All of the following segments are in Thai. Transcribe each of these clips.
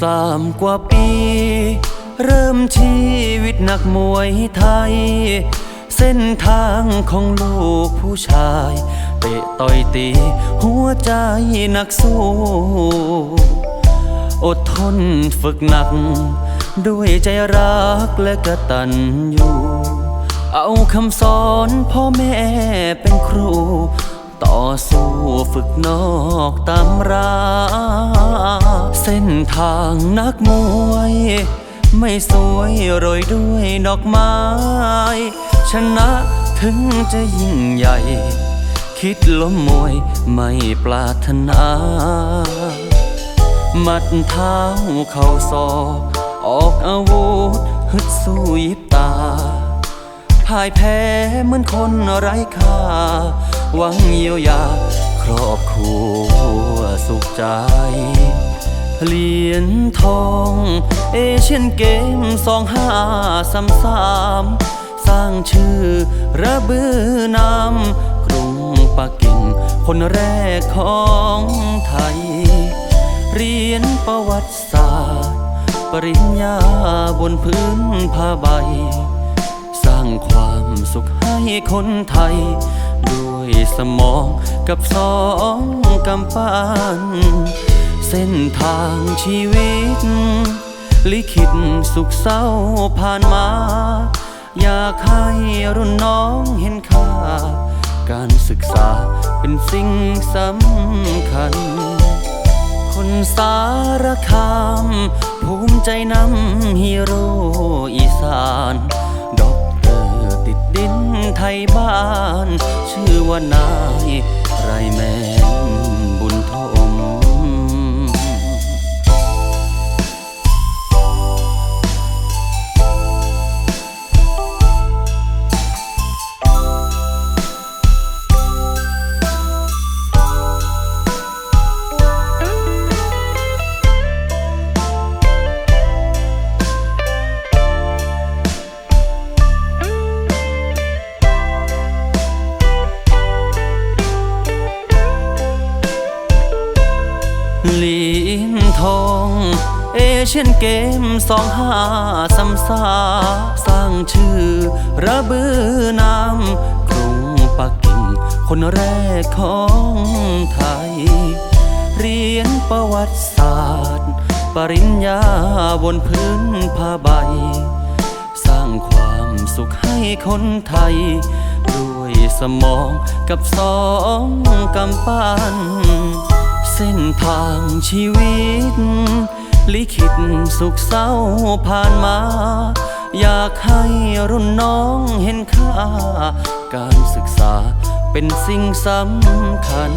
สามกว่าปี เริ่มชีวิตนักมวยไทย เส้นทางของลูกผู้ชาย เตะต่อยตี หัวใจนักสู้ อดทนฝึกหนัก ด้วยใจรักและกระตัญญูเอาคำสอนพ่อแม่เป็นครู ต่อสู้ฝึกนอกตำรา เส้นทางนักมวย ไม่สวยโรยด้วยดอกไม้ ชนะถึงจะยิ่งใหญ่ คิดล้มมวยไม่ปรารถนา มัดเท้าเข่าศอกออกอาวุธฮึดสู้ยิบตาพ่ายแพ้เหมือนคนไร้ค่า หวังเยียวยา ครอบครัวสุขใจเหรียญทอง เอเชียนเกมสองห้าสามสามสร้างชื่อระบือนามกรุงปักกิ่ง คนแรกของไทย เรียนประวัติศาสตร์ ปริญญาบนพื้นผ้าใบ สร้างความสุขให้คนไทยด้วย สมองกับสองกำปั้นเส้นทางชีวิต ลิขิตสุขเศร้าผ่านมา อยากให้รุ่นน้องเห็นค่า การศึกษาเป็นสิ่งสำคัญ คนสารคาม ภูมิใจนำฮีโร่อีสานด็อกเตอร์ติดดินไทยบ้านชื่อ ว่านายไรแมน องเอเชียนเกมสองห้าสามสาสร้างชื่อระบือนามกรุงปักกิ่ง คนแรกของไทย เรียนประวัติศาสตร์ ปริญญาบนพื้นผ้าใบ สร้างความสุขให้คนไทย ด้วยสมองกับสองกำปั้น เส้นทางชีวิต ลิขิตสุขเศร้าผ่านมา อยากให้รุ่นน้องเห็นค่า การศึกษาเป็นสิ่งสำคัญ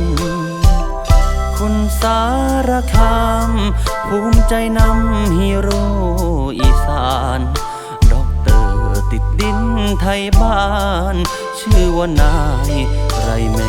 คนสารคาม ภูมิใจนำฮีโร่อีสานด็อกเตอร์ติดดินไทยบ้าน ชื่อว่านายไรแม